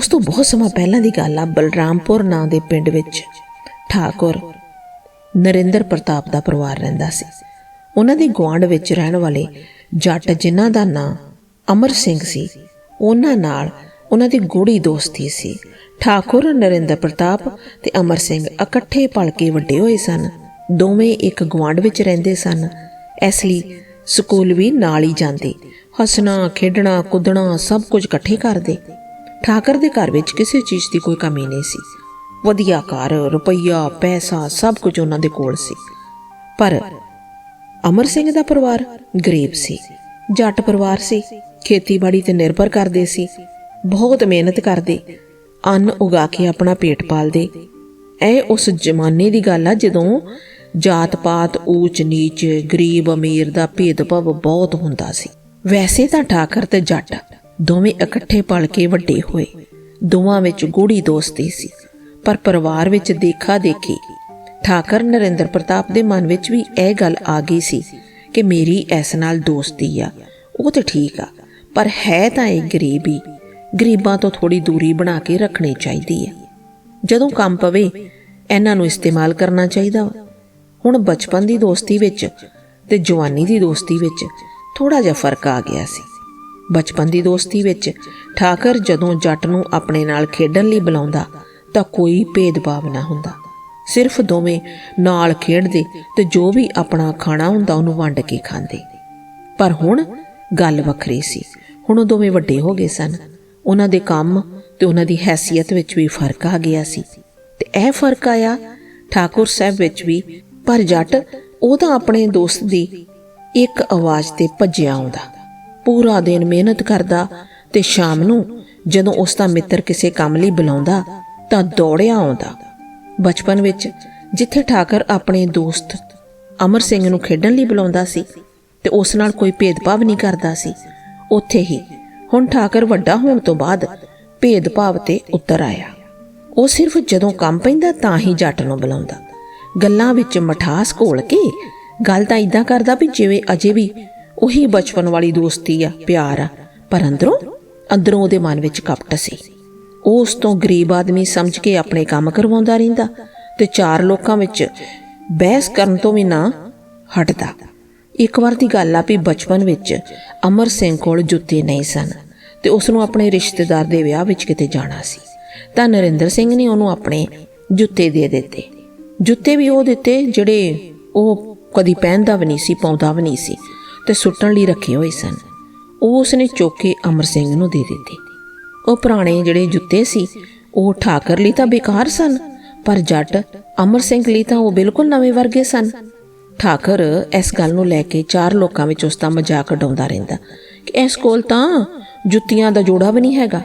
ਦੋਸਤੋ ਬਹੁਤ ਸਮਾਂ ਪਹਿਲਾਂ ਦੀ ਗੱਲ ਆ, ਬਲਰਾਮਪੁਰ ਨਾਂ ਦੇ ਪਿੰਡ ਵਿੱਚ ਠਾਕੁਰ ਨਰਿੰਦਰ ਪ੍ਰਤਾਪ ਦਾ ਪਰਿਵਾਰ ਰਹਿੰਦਾ ਸੀ। ਉਹਨਾਂ ਦੇ ਗੁਆਂਢ ਵਿੱਚ ਰਹਿਣ ਵਾਲੇ ਜੱਟ ਜਿਨ੍ਹਾਂ ਦਾ ਨਾਂ ਅਮਰ ਸਿੰਘ ਸੀ, ਉਹਨਾਂ ਨਾਲ ਉਹਨਾਂ ਦੀ ਗੂੜੀ ਦੋਸਤੀ ਸੀ। ਠਾਕੁਰ, ਨਰਿੰਦਰ ਪ੍ਰਤਾਪ ਤੇ ਅਮਰ ਸਿੰਘ ਇਕੱਠੇ ਪਲ ਕੇ ਵੱਡੇ ਹੋਏ ਸਨ। ਦੋਵੇਂ ਇੱਕ ਗੁਆਂਢ ਵਿੱਚ ਰਹਿੰਦੇ ਸਨ। ਇਸ ਲਈ ਸਕੂਲ ਵੀ ਨਾਲ ਹੀ ਜਾਂਦੇ। ਹੱਸਣਾ, ਖੇਡਣਾ, ਕੁੱਦਣਾ ਸਭ ਕੁਝ ਇਕੱਠੇ ਕਰਦੇ। ਠਾਕਰ ਦੇ ਘਰ ਵਿੱਚ ਕਿਸੇ ਚੀਜ਼ ਦੀ ਕੋਈ ਕਮੀ ਨਹੀਂ ਸੀ। ਵਧੀਆ ਘਰ, ਰੁਪਈਆ, ਪੈਸਾ, ਸਭ ਕੁਝ ਉਹਨਾਂ ਦੇ ਕੋਲ ਸੀ। ਪਰ ਅਮਰ ਸਿੰਘ ਦਾ ਪਰਿਵਾਰ ਗਰੀਬ ਸੀ, ਜੱਟ ਪਰਿਵਾਰ ਸੀ, ਖੇਤੀਬਾੜੀ ਤੇ ਨਿਰਭਰ ਕਰਦੇ ਸੀ, ਬਹੁਤ ਮਿਹਨਤ ਕਰਦੇ, ਅੰਨ ਉਗਾ ਕੇ ਆਪਣਾ ਪੇਟ ਪਾਲਦੇ। ਇਹ ਉਸ ਜ਼ਮਾਨੇ ਦੀ ਗੱਲ ਆ ਜਦੋਂ ਜਾਤ ਪਾਤ ਊਚ ਨੀਚ ਗਰੀਬ ਅਮੀਰ ਦਾ ਭੇਦਭਾਵ ਬਹੁਤ ਹੁੰਦਾ ਸੀ। ਵੈਸੇ ਤਾਂ ਠਾਕਰ ਤੇ ਜੱਟ ਦੋਵੇਂ ਇਕੱਠੇ ਪਲ ਕੇ ਵੱਡੇ ਹੋਏ। ਦੋਵਾਂ ਵਿੱਚ ਗੂੜੀ ਦੋਸਤੀ ਸੀ। ਪਰ ਪਰਿਵਾਰ ਵਿੱਚ ਦੇਖਾ ਦੇਖੀ ਠਾਕਰ ਨਰਿੰਦਰ ਪ੍ਰਤਾਪ ਦੇ ਮਨ ਵਿੱਚ ਵੀ ਇਹ ਗੱਲ ਆ ਗਈ ਸੀ ਕਿ ਮੇਰੀ ਇਸ ਨਾਲ ਦੋਸਤੀ ਆ। ਉਹ ਤਾਂ ਠੀਕ ਆ, ਪਰ ਹੈ ਤਾਂ ਇਹ ਗਰੀਬੀ ਗਰੀਬਾਂ ਤੋਂ ਥੋੜੀ ਦੂਰੀ ਬਣਾ ਕੇ ਰੱਖਣੀ ਚਾਹੀਦੀ ਹੈ ਜਦੋਂ ਕੰਮ ਪਵੇ, ਇਹਨਾਂ ਨੂੰ ਇਸਤੇਮਾਲ ਕਰਨਾ ਚਾਹੀਦਾ ਵਾ। ਹੁਣ ਬਚਪਨ ਦੀ ਦੋਸਤੀ ਵਿੱਚ ਤੇ ਜਵਾਨੀ ਦੀ ਦੋਸਤੀ ਵਿੱਚ ਥੋੜਾ ਜਿਹਾ ਫ਼ਰਕ ਆ ਗਿਆ ਸੀ। ਬਚਪਨ ਦੀ ਦੋਸਤੀ ਵਿੱਚ ਠਾਕਰ ਜਦੋਂ ਜੱਟ ਨੂੰ ਆਪਣੇ ਨਾਲ ਖੇਡਣ ਲਈ ਬੁਲਾਉਂਦਾ ਤਾਂ ਕੋਈ ਭੇਦਭਾਵ ਨਾ ਹੁੰਦਾ। ਸਿਰਫ ਦੋਵੇਂ ਨਾਲ ਖੇਡਦੇ ਤੇ ਜੋ ਵੀ ਆਪਣਾ ਖਾਣਾ ਹੁੰਦਾ ਉਹਨੂੰ ਵੰਡ ਕੇ ਖਾਂਦੇ। ਪਰ ਹੁਣ ਗੱਲ ਵੱਖਰੀ ਸੀ। ਹੁਣ ਉਹ ਦੋਵੇਂ ਵੱਡੇ ਹੋ ਗਏ ਸਨ। ਉਹਨਾਂ ਦੇ ਕੰਮ ਤੇ ਉਹਨਾਂ ਦੀ ਹੈਸੀਅਤ ਵਿੱਚ ਵੀ ਫ਼ਰਕ ਆ ਗਿਆ ਸੀ। ਤੇ ਇਹ ਫ਼ਰਕ ਆਇਆ ਠਾਕੁਰ ਸਾਹਿਬ ਵਿੱਚ ਵੀ, ਪਰ ਜੱਟ ਉਹ ਤਾਂ ਆਪਣੇ ਦੋਸਤ ਦੀ ਇੱਕ ਆਵਾਜ਼ ਤੇ ਭੱਜਿਆ ਆਉਂਦਾ। ਪੂਰਾ ਦਿਨ ਮਿਹਨਤ ਕਰਦਾ ਤੇ ਸ਼ਾਮ ਨੂੰ ਜਦੋਂ ਉਸ ਦਾ ਮਿੱਤਰ ਕਿਸੇ ਕੰਮ ਲਈ ਬੁਲਾਉਂਦਾ ਤਾਂ ਦੌੜਿਆ ਆਉਂਦਾ। ਬਚਪਨ ਵਿੱਚ ਜਿੱਥੇ ਠਾਕਰ ਆਪਣੇ ਦੋਸਤ ਅਮਰ ਸਿੰਘ ਨੂੰ ਖੇਡਣ ਲਈ ਬੁਲਾਉਂਦਾ ਸੀ ਤੇ ਉਸ ਨਾਲ ਕੋਈ ਭੇਦਭਾਵ ਨਹੀਂ ਕਰਦਾ ਸੀ, ਉੱਥੇ ਹੀ ਹੁਣ ਠਾਕਰ ਵੱਡਾ ਹੋਣ ਤੋਂ ਬਾਅਦ ਭੇਦਭਾਵ ਤੇ ਉੱਤਰ ਆਇਆ। ਉਹ ਸਿਰਫ ਜਦੋਂ ਕੰਮ ਪੈਂਦਾ ਤਾਂ ਹੀ ਜੱਟ ਨੂੰ ਬੁਲਾਉਂਦਾ। ਗੱਲਾਂ ਵਿੱਚ ਮਠਾਸ ਘੋਲ ਕੇ ਗੱਲ ਤਾਂ ਇਦਾਂ ਕਰਦਾ ਵੀ ਜਿਵੇਂ ਅਜੇ ਵੀ ਉਹੀ ਬਚਪਨ ਵਾਲੀ ਦੋਸਤੀ ਆ, ਪਿਆਰ ਆ। ਪਰ ਅੰਦਰੋਂ ਅੰਦਰੋਂ ਉਹਦੇ ਮਨ ਵਿੱਚ ਕਪਟ ਸੀ। ਉਹ ਉਸ ਤੋਂ ਗਰੀਬ ਆਦਮੀ ਸਮਝ ਕੇ ਆਪਣੇ ਕੰਮ ਕਰਵਾਉਂਦਾ ਰਹਿੰਦਾ ਤੇ ਚਾਰ ਲੋਕਾਂ ਵਿੱਚ ਬਹਿਸ ਕਰਨ ਤੋਂ ਵੀ ਨਾ ਹਟਦਾ। ਇੱਕ ਵਾਰ ਦੀ ਗੱਲ ਆ ਵੀ ਬਚਪਨ ਵਿੱਚ ਅਮਰ ਸਿੰਘ ਕੋਲ ਜੁੱਤੇ ਨਹੀਂ ਸਨ ਤੇ ਉਸ ਨੂੰ ਆਪਣੇ ਰਿਸ਼ਤੇਦਾਰ ਦੇ ਵਿਆਹ ਵਿੱਚ ਕਿਤੇ ਜਾਣਾ ਸੀ। ਤਾਂ ਨਰਿੰਦਰ ਸਿੰਘ ਨੇ ਉਹਨੂੰ ਆਪਣੇ ਜੁੱਤੇ ਦੇ ਦਿੱਤੇ। ਜੁੱਤੇ ਵੀ ਉਹ ਦਿੱਤੇ ਜਿਹੜੇ ਉਹ ਕਦੀ ਪਹਿਨਦਾ ਵੀ ਨਹੀਂ ਸੀ, ਪਾਉਂਦਾ ਵੀ ਨਹੀਂ ਸੀ। ਤੇ ਸੁੱਟਣ ਲਈ ਰੱਖੇ ਹੋਏ ਸਨ। ਉਹ ਉਸਨੇ ਚੋਕੇ ਅਮਰ ਸਿੰਘ ਨੂੰ ਦੇ ਦਿੱਤੇ। ਉਹ ਪੁਰਾਣੇ ਜਿਹੜੇ ਜੁੱਤੇ ਸੀ, ਉਹ ਠਾਕਰ ਲਈ ਤਾਂ ਬੇਕਾਰ ਸਨ, ਪਰ ਜੱਟ ਅਮਰ ਸਿੰਘ ਲਈ ਤਾਂ ਉਹ ਬਿਲਕੁਲ ਨਵੇਂ ਵਰਗੇ ਸਨ। ਠਾਕਰ ਇਸ ਗੱਲ ਨੂੰ ਲੈ ਕੇ ਚਾਰ ਲੋਕਾਂ ਵਿੱਚ ਉਸ ਦਾ ਮਜ਼ਾਕ ਉਡਾਉਂਦਾ ਰਹਿੰਦਾ ਕਿ ਇਸ ਕੋਲ ਤਾਂ ਜੁੱਤੀਆਂ ਦਾ ਜੋੜਾ ਵੀ ਨਹੀਂ ਹੈਗਾ।